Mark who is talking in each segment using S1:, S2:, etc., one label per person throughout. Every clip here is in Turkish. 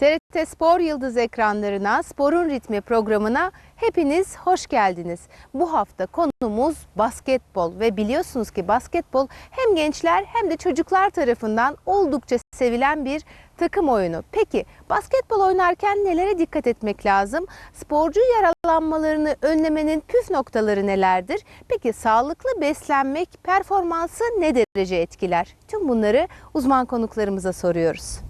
S1: TRT Spor Yıldız ekranlarına, Sporun Ritmi programına hepiniz hoş geldiniz. Bu hafta konumuz basketbol ve biliyorsunuz ki basketbol hem gençler hem de çocuklar tarafından oldukça sevilen bir takım oyunu. Peki basketbol oynarken nelere dikkat etmek lazım? Sporcu yaralanmalarını önlemenin püf noktaları nelerdir? Peki sağlıklı beslenmek performansı ne derece etkiler? Tüm bunları uzman konuklarımıza soruyoruz.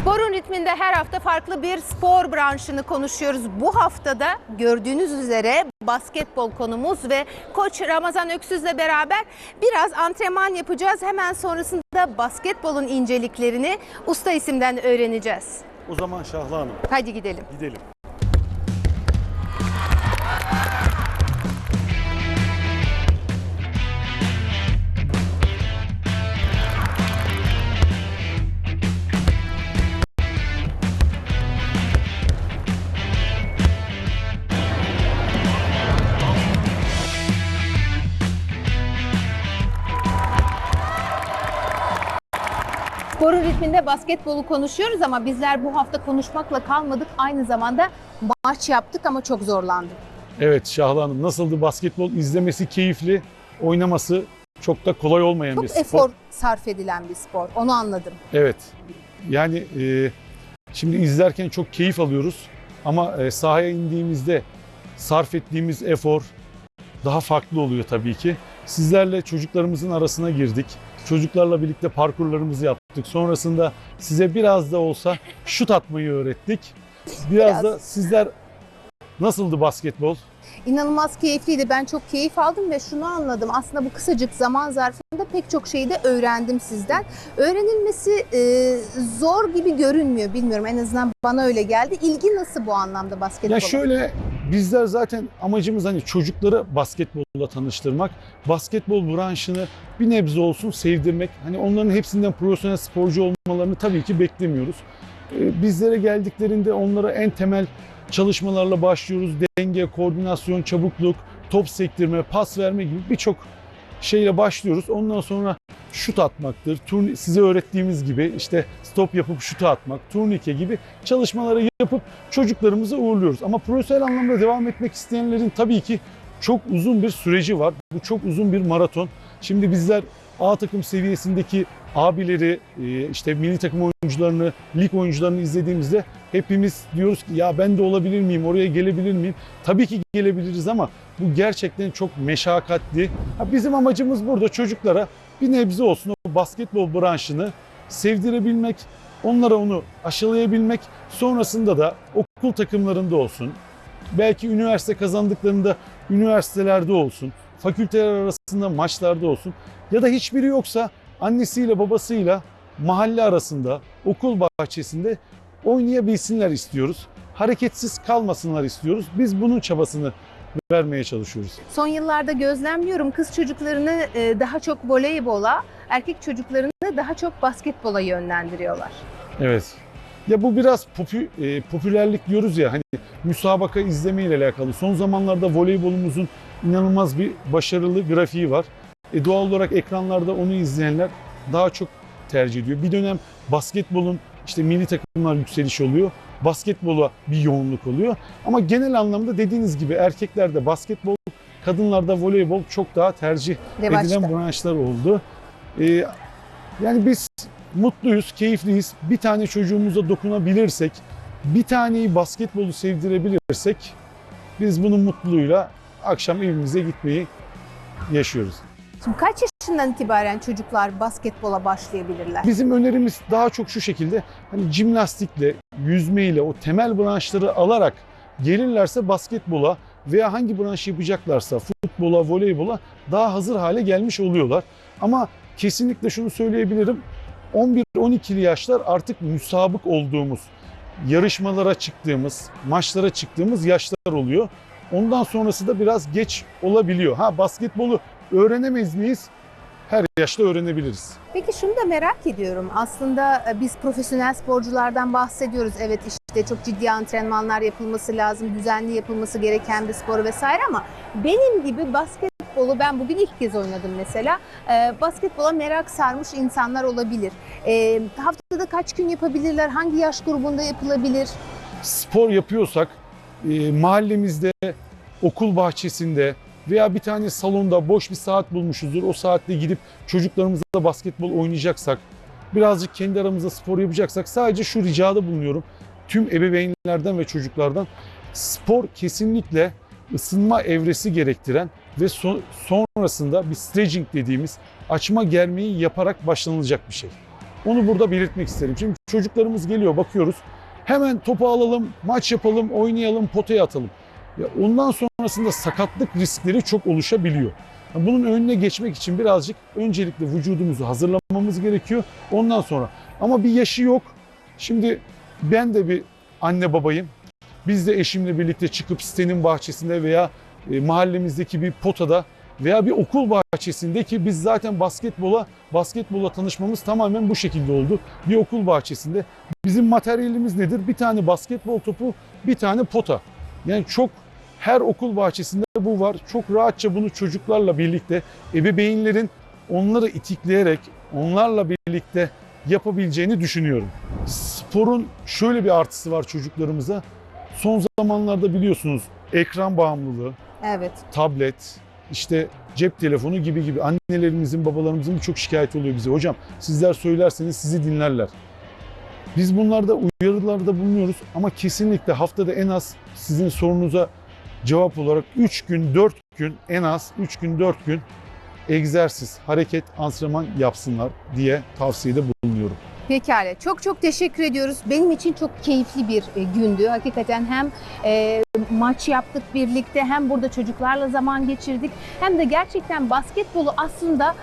S1: Sporun ritminde her hafta farklı bir spor branşını konuşuyoruz. Bu haftada gördüğünüz üzere basketbol konumuz ve koç Ramazan Öksüz'le beraber biraz antrenman yapacağız. Hemen sonrasında basketbolun inceliklerini usta isimden öğreneceğiz.
S2: O zaman Şahla Hanım
S1: Hadi gidelim.
S2: gidelim.
S1: Ritminde basketbolu konuşuyoruz ama bizler bu hafta konuşmakla kalmadık. Aynı zamanda maç yaptık ama çok zorlandık.
S2: Evet Şahla Hanım nasıldı basketbol izlemesi keyifli, oynaması çok da kolay olmayan bir
S1: Çok
S2: spor.
S1: efor sarf edilen bir spor. Onu anladım.
S2: Evet. Yani e, şimdi izlerken çok keyif alıyoruz ama e, sahaya indiğimizde sarf ettiğimiz efor daha farklı oluyor tabii ki. Sizlerle çocuklarımızın arasına girdik. Çocuklarla birlikte parkurlarımızı yaptık. Sonrasında size biraz da olsa şut atmayı öğrettik. Biraz,
S1: Biraz.
S2: da sizler nasıldı basketbol?
S1: İnanılmaz keyifliydi. Ben çok keyif aldım ve şunu anladım. Aslında bu kısacık zaman zarfında pek çok şeyi de öğrendim sizden. Öğrenilmesi e, zor gibi görünmüyor. Bilmiyorum en azından bana öyle geldi. İlgi nasıl bu anlamda basketbola?
S2: Ya şöyle bizler zaten amacımız hani çocukları basketbolla tanıştırmak. Basketbol branşını bir nebze olsun sevdirmek. Hani onların hepsinden profesyonel sporcu olmalarını tabii ki beklemiyoruz. Ee, Bizlere geldiklerinde onlara en temel çalışmalarla başlıyoruz. Denge, koordinasyon, çabukluk, top sektirme, pas verme gibi birçok şeyle başlıyoruz. Ondan sonra şut atmaktır. Turn size öğrettiğimiz gibi işte stop yapıp şutu atmak, turnike gibi çalışmaları yapıp çocuklarımızı uğurluyoruz. Ama profesyonel anlamda devam etmek isteyenlerin tabii ki çok uzun bir süreci var. Bu çok uzun bir maraton. Şimdi bizler A takım seviyesindeki abileri, e, işte milli takım oyuncularını, lig oyuncularını izlediğimizde hepimiz diyoruz ki ya ben de olabilir miyim, oraya gelebilir miyim? Tabii ki gelebiliriz ama bu gerçekten çok meşakkatli. Bizim amacımız burada çocuklara bir nebze olsun o basketbol branşını sevdirebilmek, onlara onu aşılayabilmek, sonrasında da okul takımlarında olsun, belki üniversite kazandıklarında üniversitelerde olsun, fakülteler arasında maçlarda olsun ya da hiçbiri yoksa annesiyle babasıyla mahalle arasında, okul bahçesinde oynayabilsinler istiyoruz. Hareketsiz kalmasınlar istiyoruz. Biz bunun çabasını vermeye çalışıyoruz.
S1: Son yıllarda gözlemliyorum kız çocuklarını e, daha çok voleybola, erkek çocuklarını daha çok basketbola yönlendiriyorlar.
S2: Evet. Ya bu biraz popü, e, popülerlik diyoruz ya hani müsabaka izleme ile alakalı. Son zamanlarda voleybolumuzun inanılmaz bir başarılı grafiği var. E, doğal olarak ekranlarda onu izleyenler daha çok tercih ediyor. Bir dönem basketbolun işte milli takımlar yükseliş oluyor. Basketbola bir yoğunluk oluyor. Ama genel anlamda dediğiniz gibi erkeklerde basketbol, kadınlarda voleybol çok daha tercih
S1: Revaçta.
S2: edilen branşlar oldu. Ee, yani biz mutluyuz, keyifliyiz. Bir tane çocuğumuza dokunabilirsek, bir taneyi basketbolu sevdirebilirsek biz bunun mutluluğuyla akşam evimize gitmeyi yaşıyoruz.
S1: Şimdi kaç yaşından itibaren çocuklar basketbola başlayabilirler?
S2: Bizim önerimiz daha çok şu şekilde hani jimnastikle, yüzmeyle o temel branşları alarak gelirlerse basketbola veya hangi branş yapacaklarsa futbola, voleybola daha hazır hale gelmiş oluyorlar. Ama kesinlikle şunu söyleyebilirim. 11-12'li yaşlar artık müsabık olduğumuz, yarışmalara çıktığımız, maçlara çıktığımız yaşlar oluyor. Ondan sonrası da biraz geç olabiliyor. Ha basketbolu öğrenemez miyiz? Her yaşta öğrenebiliriz.
S1: Peki şunu da merak ediyorum. Aslında e, biz profesyonel sporculardan bahsediyoruz. Evet işte çok ciddi antrenmanlar yapılması lazım, düzenli yapılması gereken bir spor vesaire ama benim gibi basketbol basketbolu ben bugün ilk kez oynadım mesela. Ee, basketbola merak sarmış insanlar olabilir. Ee, haftada kaç gün yapabilirler? Hangi yaş grubunda yapılabilir?
S2: spor yapıyorsak e, mahallemizde, okul bahçesinde veya bir tane salonda boş bir saat bulmuşuzdur. O saatte gidip çocuklarımızla basketbol oynayacaksak, birazcık kendi aramızda spor yapacaksak sadece şu ricada bulunuyorum. Tüm ebeveynlerden ve çocuklardan spor kesinlikle ısınma evresi gerektiren ve so- sonrasında bir stretching dediğimiz açma germeyi yaparak başlanılacak bir şey. Onu burada belirtmek isterim. Şimdi çocuklarımız geliyor bakıyoruz. Hemen topu alalım, maç yapalım, oynayalım, potaya atalım. Ondan sonrasında sakatlık riskleri çok oluşabiliyor. Bunun önüne geçmek için birazcık öncelikle vücudumuzu hazırlamamız gerekiyor. Ondan sonra ama bir yaşı yok. Şimdi ben de bir anne babayım. Biz de eşimle birlikte çıkıp sitenin bahçesinde veya e, mahallemizdeki bir potada veya bir okul bahçesinde ki biz zaten basketbola basketbola tanışmamız tamamen bu şekilde oldu. Bir okul bahçesinde Bizim materyalimiz nedir? Bir tane basketbol topu, bir tane pota. Yani çok her okul bahçesinde bu var. Çok rahatça bunu çocuklarla birlikte ebeveynlerin onları itikleyerek onlarla birlikte yapabileceğini düşünüyorum. Sporun şöyle bir artısı var çocuklarımıza. Son zamanlarda biliyorsunuz ekran bağımlılığı,
S1: Evet.
S2: tablet, işte cep telefonu gibi gibi annelerimizin, babalarımızın birçok şikayeti oluyor bize. Hocam sizler söylerseniz sizi dinlerler. Biz bunlarda uyarılarda bulunuyoruz ama kesinlikle haftada en az sizin sorunuza cevap olarak 3 gün, 4 gün en az 3 gün, 4 gün egzersiz, hareket, antrenman yapsınlar diye tavsiyede bulunuyorum.
S1: Pekala. Çok çok teşekkür ediyoruz. Benim için çok keyifli bir e, gündü. Hakikaten hem e, maç yaptık birlikte hem burada çocuklarla zaman geçirdik. Hem de gerçekten basketbolu aslında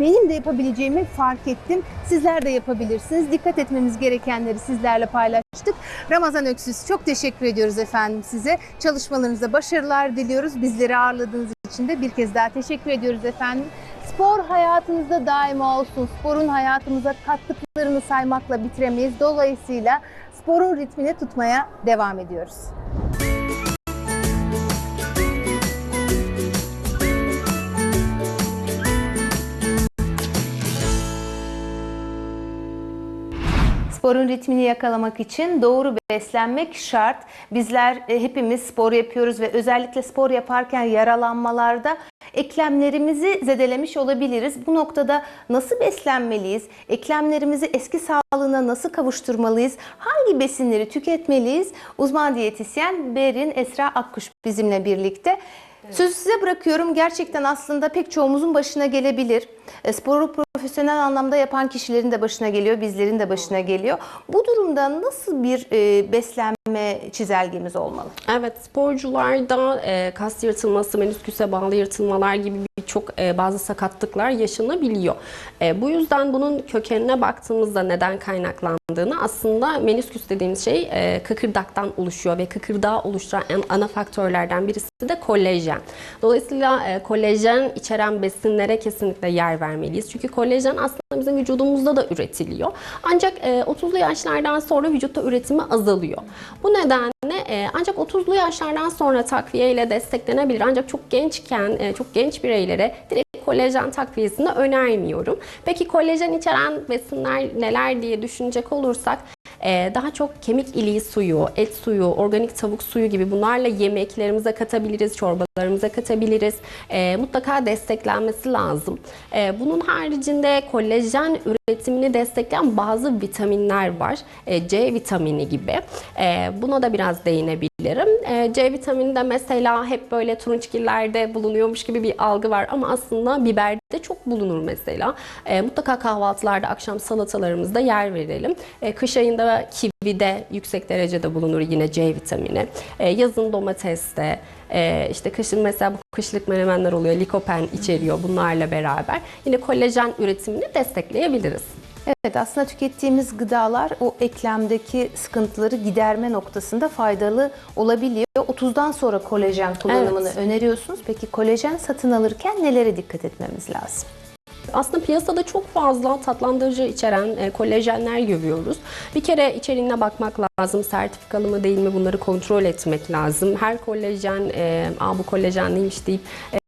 S1: benim de yapabileceğimi fark ettim. Sizler de yapabilirsiniz. Dikkat etmemiz gerekenleri sizlerle paylaştık. Ramazan Öksüz çok teşekkür ediyoruz efendim size. Çalışmalarınızda başarılar diliyoruz. Bizleri ağırladığınız için de bir kez daha teşekkür ediyoruz efendim. Spor hayatınızda daima olsun. Sporun hayatımıza kattıklarını saymakla bitiremeyiz. Dolayısıyla sporun ritmini tutmaya devam ediyoruz. Sporun ritmini yakalamak için doğru beslenmek şart. Bizler e, hepimiz spor yapıyoruz ve özellikle spor yaparken yaralanmalarda eklemlerimizi zedelemiş olabiliriz. Bu noktada nasıl beslenmeliyiz? Eklemlerimizi eski sağlığına nasıl kavuşturmalıyız? Hangi besinleri tüketmeliyiz? Uzman diyetisyen Berin Esra Akkuş bizimle birlikte. Sözü size bırakıyorum. Gerçekten aslında pek çoğumuzun başına gelebilir. E, Sporu profesyonel anlamda yapan kişilerin de başına geliyor, bizlerin de başına geliyor. Bu durumda nasıl bir e, beslenme çizelgemiz olmalı?
S3: Evet, sporcularda e, kas yırtılması, menisküse bağlı yırtılmalar gibi birçok bazı sakatlıklar yaşanabiliyor. E, bu yüzden bunun kökenine baktığımızda neden kaynaklandığını aslında menisküs dediğimiz şey kıkırdaktan oluşuyor ve kıkırdağı oluşturan en ana faktörlerden birisi de kolajen. Dolayısıyla e, kolajen içeren besinlere kesinlikle yer vermeliyiz. Çünkü kolajen aslında bizim vücudumuzda da üretiliyor. Ancak e, 30'lu yaşlardan sonra vücutta üretimi azalıyor. Bu nedenle e, ancak 30'lu yaşlardan sonra takviye ile desteklenebilir. Ancak çok gençken, e, çok genç bireylere direkt kolajen takviyesini önermiyorum. Peki kolajen içeren besinler neler diye düşünecek olursak ee, daha çok kemik iliği suyu, et suyu, organik tavuk suyu gibi bunlarla yemeklerimize katabiliriz, çorbalarımıza katabiliriz. Ee, mutlaka desteklenmesi lazım. Ee, bunun haricinde kolajen üretimini destekleyen bazı vitaminler var. C vitamini gibi. Buna da biraz değinebilirim. C vitamini de mesela hep böyle turunçgillerde bulunuyormuş gibi bir algı var ama aslında biberde çok bulunur mesela. Mutlaka kahvaltılarda, akşam salatalarımızda yer verelim. Kış ayında kivide yüksek derecede bulunur yine C vitamini. Ee, yazın domateste, e, işte kışın mesela bu kışlık menemenler oluyor, likopen içeriyor bunlarla beraber. Yine kolajen üretimini destekleyebiliriz.
S1: Evet aslında tükettiğimiz gıdalar o eklemdeki sıkıntıları giderme noktasında faydalı olabiliyor. 30'dan sonra kolajen kullanımını
S3: Evet.
S1: öneriyorsunuz. Peki kolajen satın alırken nelere dikkat etmemiz lazım?
S3: Aslında piyasada çok fazla tatlandırıcı içeren e, kolajenler görüyoruz. Bir kere içeriğine bakmak lazım. Sertifikalı mı değil mi bunları kontrol etmek lazım. Her kolajen, e, Aa, bu kolajen neymiş deyip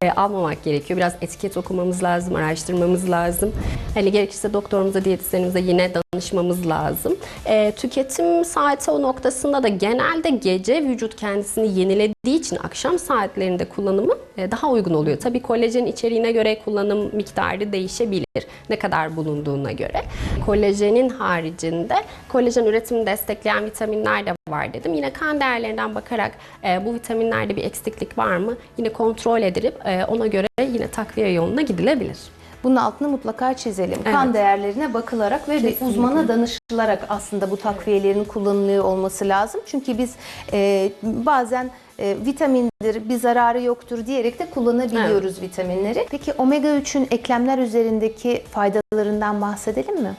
S3: e, almamak gerekiyor. Biraz etiket okumamız lazım, araştırmamız lazım. Hani gerekirse doktorumuza, diyetisyenimize yine danışmamız lazım. E, tüketim saati o noktasında da genelde gece vücut kendisini yenilediği için akşam saatlerinde kullanımı e, daha uygun oluyor. Tabii kolajen içeriğine göre kullanım miktarı değişebilir. Ne kadar bulunduğuna göre. Kolajenin haricinde kolajen üretimini destekleyen vitaminler de var dedim. Yine kan değerlerinden bakarak e, bu vitaminlerde bir eksiklik var mı? Yine kontrol edilip e, ona göre yine takviye yoluna gidilebilir.
S1: Bunun altını mutlaka çizelim. Kan
S3: Evet.
S1: değerlerine bakılarak ve bir
S3: Kesinlikle.
S1: uzmana danışılarak aslında bu takviyelerin kullanılıyor olması lazım. Çünkü biz e, bazen e, vitamindir, bir zararı yoktur diyerek de kullanabiliyoruz vitaminleri. Peki omega 3'ün eklemler üzerindeki faydalarından bahsedelim mi?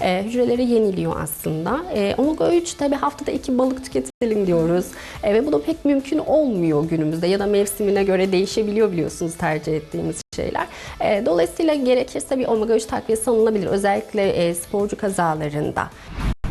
S3: E, hücreleri yeniliyor aslında. E, omega 3 tabi haftada iki balık tüketelim diyoruz. E, ve bu da pek mümkün olmuyor günümüzde ya da mevsimine göre değişebiliyor biliyorsunuz tercih ettiğimiz şeyler. E, dolayısıyla gerekirse bir omega 3 takviyesi alınabilir. Özellikle e, sporcu kazalarında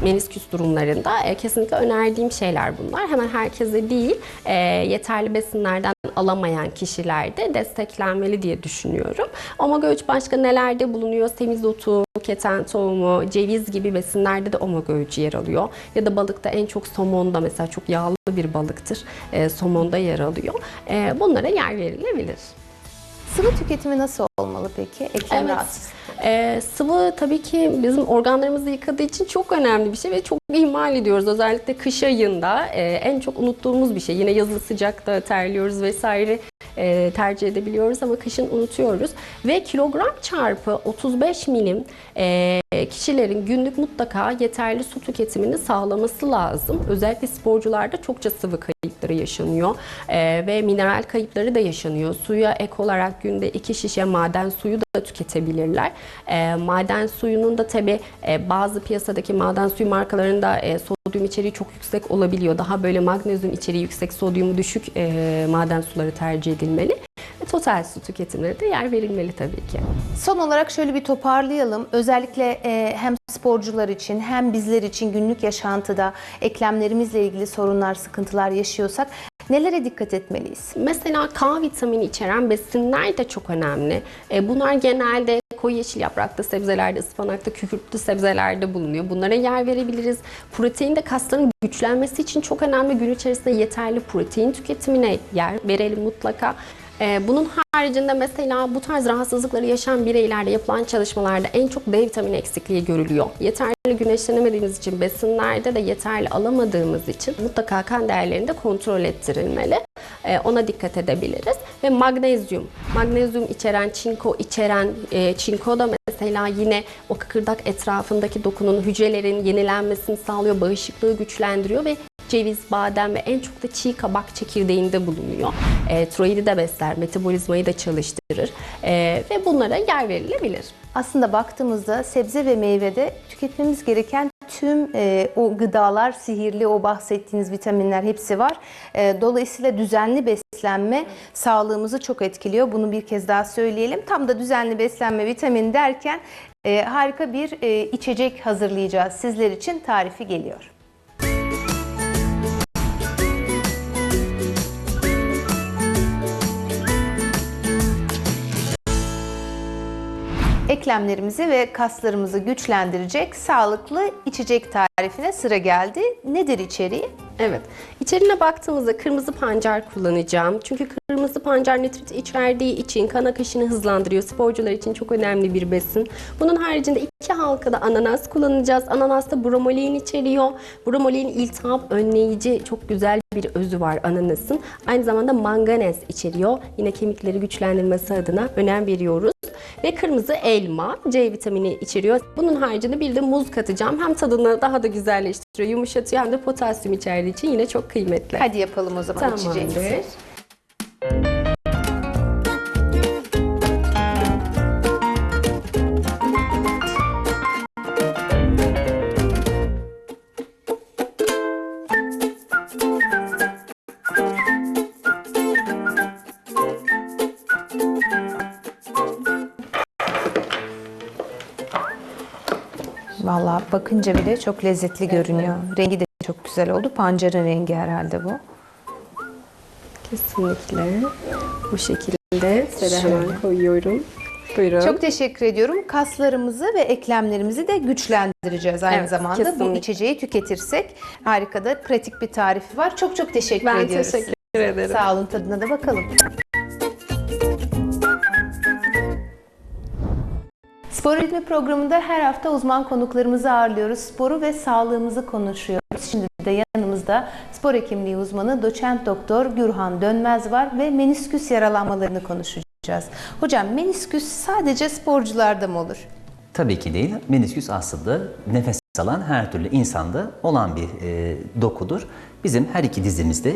S3: menisküs durumlarında e, kesinlikle önerdiğim şeyler bunlar. Hemen herkese değil, e, yeterli besinlerden alamayan kişilerde desteklenmeli diye düşünüyorum. Omega 3 başka nelerde bulunuyor? Semizotu, keten tohumu, ceviz gibi besinlerde de omega 3 yer alıyor. Ya da balıkta en çok somonda mesela çok yağlı bir balıktır. E, somonda yer alıyor. E, bunlara yer verilebilir.
S1: Sıvı tüketimi nasıl olmalı peki? Eklem
S3: Evet.
S1: rahatsızlığı.
S3: Ee, sıvı tabii ki bizim organlarımızı yıkadığı için çok önemli bir şey ve çok ihmal ediyoruz. Özellikle kış ayında e, en çok unuttuğumuz bir şey. Yine yazın sıcakta terliyoruz vesaire e, tercih edebiliyoruz ama kışın unutuyoruz. Ve kilogram çarpı 35 milim e, kişilerin günlük mutlaka yeterli su tüketimini sağlaması lazım. Özellikle sporcularda çokça sıvı kayıpları yaşanıyor e, ve mineral kayıpları da yaşanıyor. Suya ek olarak günde iki şişe maden suyu da tüketebilirler. E, maden suyunun da tabi bazı piyasadaki maden suyu markalarında e, sodyum içeriği çok yüksek olabiliyor. Daha böyle magnezyum içeriği yüksek, sodyumu düşük e, maden suları tercih edilmeli. Ve total su tüketimleri de yer verilmeli tabii ki.
S1: Son olarak şöyle bir toparlayalım. Özellikle e, hem sporcular için hem bizler için günlük yaşantıda eklemlerimizle ilgili sorunlar, sıkıntılar yaşıyorsak nelere dikkat etmeliyiz?
S3: Mesela K vitamini içeren besinler de çok önemli. E, bunlar genelde koyu yeşil yapraklı sebzelerde, ıspanakta, kükürtlü sebzelerde bulunuyor. Bunlara yer verebiliriz. Protein de kasların güçlenmesi için çok önemli. Gün içerisinde yeterli protein tüketimine yer verelim mutlaka. E, bunun haricinde mesela bu tarz rahatsızlıkları yaşayan bireylerde yapılan çalışmalarda en çok D vitamini eksikliği görülüyor. Yeterli güneşlenemediğimiz için besinlerde de yeterli alamadığımız için mutlaka kan değerlerinde kontrol ettirilmeli. E, ona dikkat edebiliriz. Ve magnezyum. Magnezyum içeren, çinko içeren, e, çinko da mesela yine o kıkırdak etrafındaki dokunun hücrelerin yenilenmesini sağlıyor, bağışıklığı güçlendiriyor ve ceviz, badem ve en çok da çiğ kabak çekirdeğinde bulunuyor. E, tiroidi de besler, metabolizmayı da çalıştırır e, ve bunlara yer verilebilir.
S1: Aslında baktığımızda sebze ve meyvede tüketmemiz gereken tüm e, o gıdalar, sihirli o bahsettiğiniz vitaminler hepsi var. E, dolayısıyla düzenli beslenme sağlığımızı çok etkiliyor. Bunu bir kez daha söyleyelim. Tam da düzenli beslenme vitamin derken e, harika bir e, içecek hazırlayacağız sizler için. Tarifi geliyor. Eklemlerimizi ve kaslarımızı güçlendirecek sağlıklı içecek tarifine sıra geldi. Nedir içeriği?
S3: Evet. İçeriğine baktığımızda kırmızı pancar kullanacağım. Çünkü kırmızı pancar nitrit içerdiği için kan akışını hızlandırıyor. Sporcular için çok önemli bir besin. Bunun haricinde iki halkada ananas kullanacağız. Ananasta bromelain içeriyor. Bromelain iltihap önleyici çok güzel bir özü var ananasın. Aynı zamanda manganez içeriyor. Yine kemikleri güçlendirmesi adına önem veriyoruz. Ve kırmızı elma C vitamini içeriyor. Bunun haricinde bir de muz katacağım. Hem tadını daha da güzelleştiriyor, yumuşatıyor hem de potasyum içerdiği için yine çok kıymetli.
S1: Hadi yapalım o zaman
S3: Tamamdır.
S1: içeceğimizi. Bakınca bile çok lezzetli görünüyor. Rengi de çok güzel oldu. Pancarın rengi herhalde bu.
S3: Kesinlikle. Bu şekilde
S1: Şöyle.
S3: hemen koyuyorum. Buyurun.
S1: Çok teşekkür ediyorum. Kaslarımızı ve eklemlerimizi de güçlendireceğiz aynı
S3: Evet,
S1: zamanda. Bu
S3: kesinlikle.
S1: içeceği tüketirsek harika da pratik bir tarifi var. Çok çok teşekkür
S3: ben
S1: ediyoruz.
S3: teşekkür ederim.
S1: Sağ olun tadına da bakalım. Spor Ritmi programında her hafta uzman konuklarımızı ağırlıyoruz. Sporu ve sağlığımızı konuşuyoruz. Şimdi de yanımızda spor hekimliği uzmanı doçent doktor Gürhan Dönmez var ve menisküs yaralanmalarını konuşacağız. Hocam menisküs sadece sporcularda mı olur?
S4: Tabii ki değil. Menisküs aslında nefes alan her türlü insanda olan bir e, dokudur. Bizim her iki dizimizde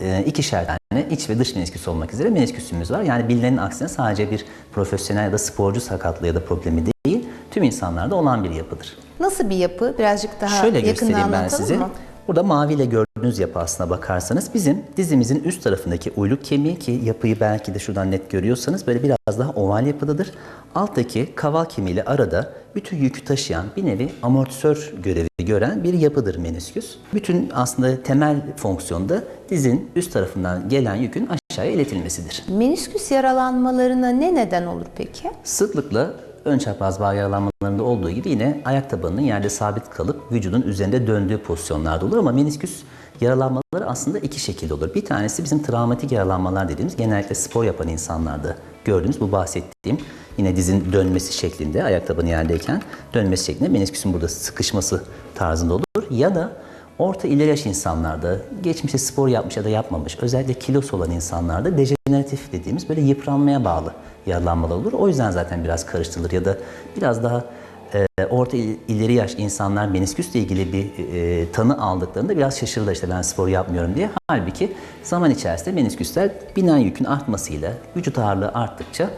S4: e, ikişer tane iç ve dış menisküs olmak üzere menisküsümüz var. Yani bilinenin aksine sadece bir profesyonel ya da sporcu sakatlığı ya da problemi değil, tüm insanlarda olan bir yapıdır.
S1: Nasıl bir yapı? Birazcık daha
S4: Şöyle
S1: yakından
S4: göstereyim ben
S1: anlatalım
S4: size.
S1: mı?
S4: Burada maviyle gördüğünüz yapı aslına bakarsanız bizim dizimizin üst tarafındaki uyluk kemiği ki yapıyı belki de şuradan net görüyorsanız böyle biraz daha oval yapıdadır. Alttaki kaval kemiğiyle arada bütün yükü taşıyan bir nevi amortisör görevi gören bir yapıdır menisküs. Bütün aslında temel fonksiyonu da dizin üst tarafından gelen yükün aşağıya iletilmesidir.
S1: Menisküs yaralanmalarına ne neden olur peki?
S4: Sıklıkla ön çapraz bağ yaralanmalarında olduğu gibi yine ayak tabanının yerde sabit kalıp vücudun üzerinde döndüğü pozisyonlarda olur ama menisküs yaralanmaları aslında iki şekilde olur. Bir tanesi bizim travmatik yaralanmalar dediğimiz genellikle spor yapan insanlarda gördüğümüz bu bahsettiğim yine dizin dönmesi şeklinde ayak tabanı yerdeyken dönmesi şeklinde menisküsün burada sıkışması tarzında olur ya da Orta ileri yaş insanlarda, geçmişte spor yapmış ya da yapmamış, özellikle kilosu olan insanlarda dejeneratif dediğimiz böyle yıpranmaya bağlı yaralanmalar olur. O yüzden zaten biraz karıştırılır ya da biraz daha e, orta il- ileri yaş insanlar menisküsle ilgili bir e, tanı aldıklarında biraz şaşırırlar işte ben spor yapmıyorum diye. Halbuki zaman içerisinde menisküsler binen yükün artmasıyla, vücut ağırlığı arttıkça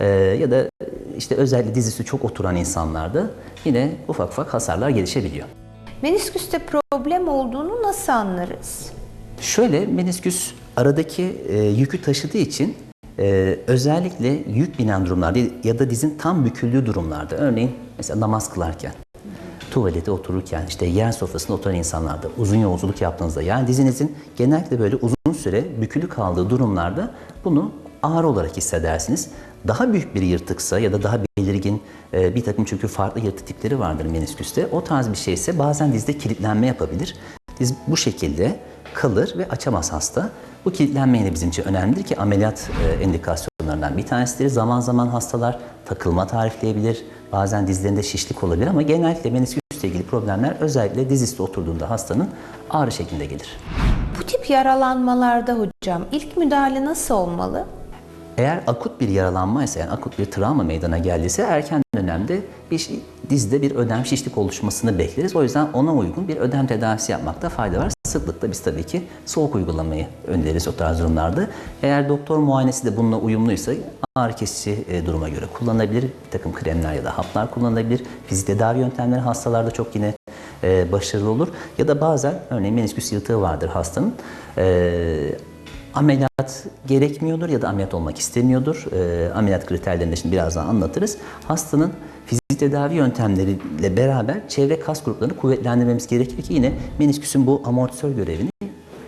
S4: e, ya da işte özellikle dizisi çok oturan insanlarda yine ufak ufak hasarlar gelişebiliyor.
S1: Menisküste problem olduğunu nasıl anlarız?
S4: Şöyle menisküs aradaki e, yükü taşıdığı için e, özellikle yük binen durumlarda ya da dizin tam büküldüğü durumlarda örneğin mesela namaz kılarken tuvalete otururken işte yer sofrasında oturan insanlarda uzun yolculuk yaptığınızda yani dizinizin genellikle böyle uzun süre bükülü kaldığı durumlarda bunu ağrı olarak hissedersiniz. Daha büyük bir yırtıksa ya da daha belirgin e, bir takım çünkü farklı yırtık tipleri vardır menisküste. O tarz bir şeyse bazen dizde kilitlenme yapabilir. Diz bu şekilde kalır ve açamaz hasta. Bu kilitlenme yine bizim için önemlidir ki ameliyat e, indikasyonlarından bir tanesidir. Zaman zaman hastalar takılma tarifleyebilir. Bazen dizlerinde şişlik olabilir ama genellikle menisküsle ilgili problemler özellikle diz üstü oturduğunda hastanın ağrı şeklinde gelir.
S1: Bu tip yaralanmalarda hocam ilk müdahale nasıl olmalı?
S4: Eğer akut bir yaralanmaysa yani akut bir travma meydana geldiyse erken dönemde bir şi- dizde bir ödem şişlik oluşmasını bekleriz. O yüzden ona uygun bir ödem tedavisi yapmakta fayda var. Sıklıkla biz tabii ki soğuk uygulamayı öneririz o tarz durumlarda. Eğer doktor muayenesi de bununla uyumluysa ağrı kesici e, duruma göre kullanılabilir. Bir takım kremler ya da haplar kullanılabilir. Fizik tedavi yöntemleri hastalarda çok yine e, başarılı olur. Ya da bazen örneğin menisküs yırtığı vardır hastanın. E, Ameliyat gerekmiyordur ya da ameliyat olmak istemiyordur. Ameliyat kriterlerini şimdi birazdan anlatırız. Hastanın tedavi yöntemleriyle beraber çevre kas gruplarını kuvvetlendirmemiz gerekir ki yine menisküsün bu amortisör görevini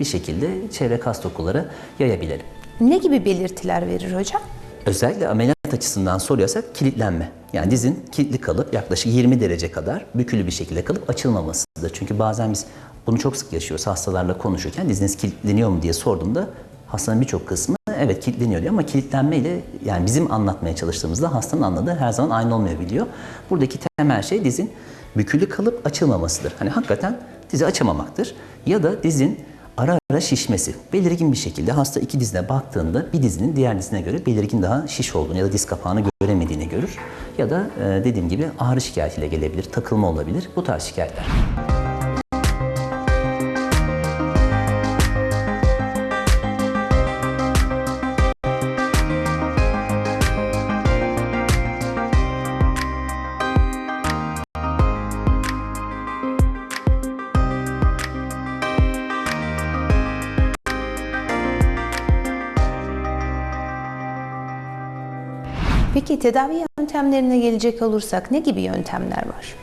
S4: bir şekilde çevre kas dokulara yayabilelim.
S1: Ne gibi belirtiler verir hocam?
S4: Özellikle ameliyat açısından soruyorsak kilitlenme. Yani dizin kilitli kalıp yaklaşık 20 derece kadar bükülü bir şekilde kalıp açılmamasıdır. Çünkü bazen biz bunu çok sık yaşıyoruz hastalarla konuşurken diziniz kilitleniyor mu diye sorduğumda hastanın birçok kısmı evet kilitleniyor diyor ama kilitlenme ile yani bizim anlatmaya çalıştığımızda hastanın anladığı her zaman aynı olmayabiliyor. Buradaki temel şey dizin bükülü kalıp açılmamasıdır. Hani hakikaten dizi açamamaktır. Ya da dizin ara ara şişmesi. Belirgin bir şekilde hasta iki dizine baktığında bir dizinin diğer dizine göre belirgin daha şiş olduğunu ya da diz kapağını göremediğini görür. Ya da e, dediğim gibi ağrı şikayetiyle gelebilir, takılma olabilir. Bu tarz şikayetler.
S1: Peki tedavi yöntemlerine gelecek olursak ne gibi yöntemler var?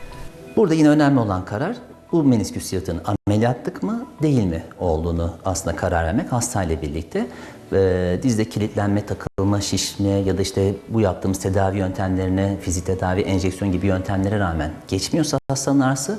S4: Burada yine önemli olan karar bu menisküs yırtığının ameliyatlık mı değil mi olduğunu aslında karar vermek hastayla birlikte. Ee, dizde kilitlenme, takılma, şişme ya da işte bu yaptığımız tedavi yöntemlerine, fizik tedavi, enjeksiyon gibi yöntemlere rağmen geçmiyorsa hastanın ağrısı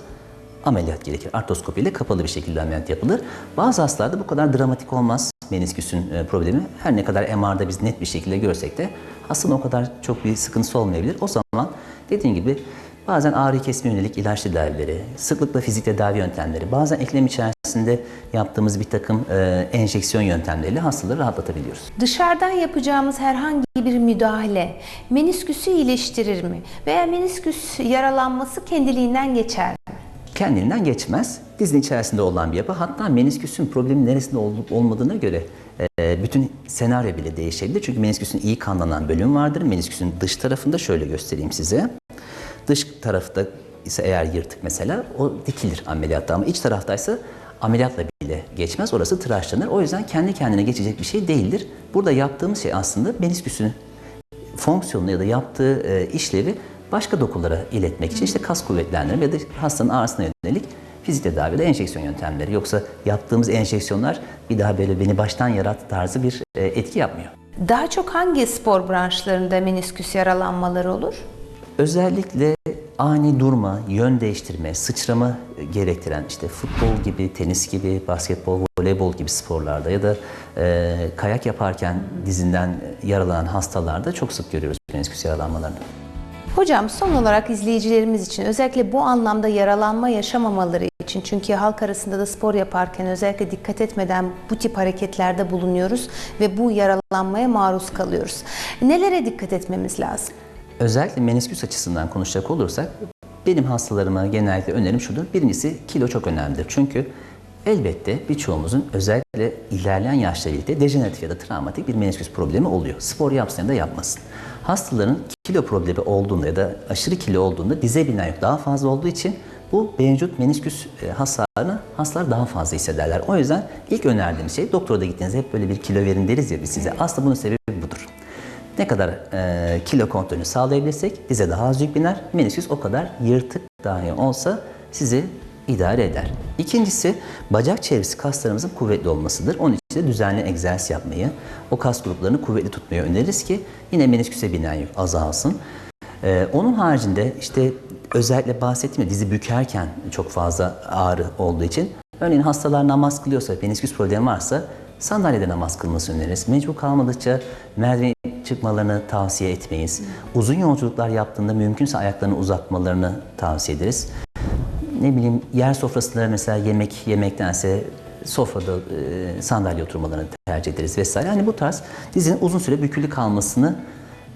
S4: ameliyat gerekir. Artroskopiyle kapalı bir şekilde ameliyat yapılır. Bazı hastalarda bu kadar dramatik olmaz menisküsün e, problemi. Her ne kadar MR'da biz net bir şekilde görsek de hastanın o kadar çok bir sıkıntısı olmayabilir. O zaman dediğim gibi bazen ağrı kesme yönelik ilaç tedavileri, sıklıkla fizik tedavi yöntemleri, bazen eklem içerisinde yaptığımız bir takım e, enjeksiyon yöntemleriyle hastaları rahatlatabiliyoruz.
S1: Dışarıdan yapacağımız herhangi bir müdahale menisküsü iyileştirir mi? Veya menisküs yaralanması kendiliğinden geçer mi?
S4: Kendinden geçmez. Dizin içerisinde olan bir yapı. Hatta menisküsün problemi neresinde olup olmadığına göre e, bütün senaryo bile değişebilir. Çünkü menisküsün iyi kanlanan bölüm vardır. Menisküsün dış tarafında şöyle göstereyim size. Dış tarafta ise eğer yırtık mesela o dikilir ameliyatta ama iç taraftaysa ameliyatla bile geçmez. Orası tıraşlanır. O yüzden kendi kendine geçecek bir şey değildir. Burada yaptığımız şey aslında menisküsün fonksiyonunu ya da yaptığı e, işlevi başka dokulara iletmek için işte kas kuvvetlendirme ya da hastanın ağrısına yönelik fizik tedavi ve enjeksiyon yöntemleri. Yoksa yaptığımız enjeksiyonlar bir daha böyle beni baştan yarat tarzı bir e, etki yapmıyor.
S1: Daha çok hangi spor branşlarında menisküs yaralanmaları olur?
S4: Özellikle ani durma, yön değiştirme, sıçrama gerektiren işte futbol gibi, tenis gibi, basketbol, voleybol gibi sporlarda ya da e, kayak yaparken dizinden yaralanan hastalarda çok sık görüyoruz menisküs yaralanmalarını.
S1: Hocam son olarak izleyicilerimiz için özellikle bu anlamda yaralanma yaşamamaları için çünkü halk arasında da spor yaparken özellikle dikkat etmeden bu tip hareketlerde bulunuyoruz ve bu yaralanmaya maruz kalıyoruz. Nelere dikkat etmemiz lazım?
S4: Özellikle menisküs açısından konuşacak olursak benim hastalarıma genellikle önerim şudur. Birincisi kilo çok önemlidir. Çünkü elbette birçoğumuzun özellikle ilerleyen yaşla birlikte dejeneratif ya da travmatik bir menisküs problemi oluyor. Spor yapsın ya da yapmasın. Hastaların kilo problemi olduğunda ya da aşırı kilo olduğunda dize binen yük daha fazla olduğu için bu mevcut menisküs e, hasarını hastalar daha fazla hissederler. O yüzden ilk önerdiğim şey doktora da gittiğinizde hep böyle bir kilo verin deriz ya biz size. Aslında bunun sebebi budur. Ne kadar e, kilo kontrolünü sağlayabilirsek dize daha az yük biner. Menisküs o kadar yırtık dahi olsa sizi idare eder. İkincisi bacak çevresi kaslarımızın kuvvetli olmasıdır. Onun için de düzenli egzersiz yapmayı, o kas gruplarını kuvvetli tutmayı öneririz ki yine menisküse binen yük azalsın. Ee, onun haricinde işte özellikle bahsettiğim dizi bükerken çok fazla ağrı olduğu için örneğin hastalar namaz kılıyorsa, menisküs problemi varsa sandalyede namaz kılması öneririz. Mecbur kalmadıkça merdiven çıkmalarını tavsiye etmeyiz. Uzun yolculuklar yaptığında mümkünse ayaklarını uzatmalarını tavsiye ederiz ne bileyim yer sofrasında mesela yemek yemektense sofrada e, sandalye oturmalarını tercih ederiz vesaire. Hani bu tarz dizinin uzun süre bükülü kalmasını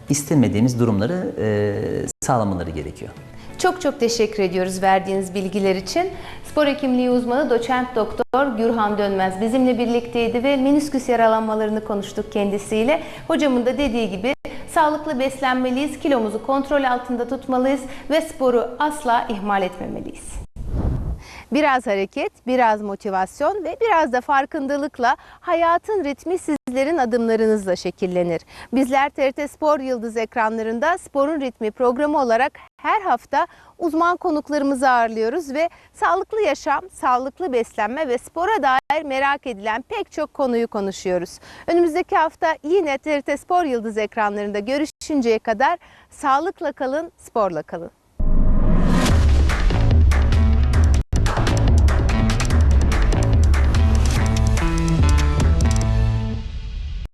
S4: istemediğimiz durumları e, sağlamaları gerekiyor.
S1: Çok çok teşekkür ediyoruz verdiğiniz bilgiler için. Spor hekimliği uzmanı doçent doktor Gürhan Dönmez bizimle birlikteydi ve menisküs yaralanmalarını konuştuk kendisiyle. Hocamın da dediği gibi sağlıklı beslenmeliyiz, kilomuzu kontrol altında tutmalıyız ve sporu asla ihmal etmemeliyiz. Biraz hareket, biraz motivasyon ve biraz da farkındalıkla hayatın ritmi sizlerin adımlarınızla şekillenir. Bizler TRT Spor Yıldız ekranlarında Sporun Ritmi programı olarak her hafta uzman konuklarımızı ağırlıyoruz ve sağlıklı yaşam, sağlıklı beslenme ve spora dair merak edilen pek çok konuyu konuşuyoruz. Önümüzdeki hafta yine TRT Spor Yıldız ekranlarında görüşünceye kadar sağlıkla kalın, sporla kalın.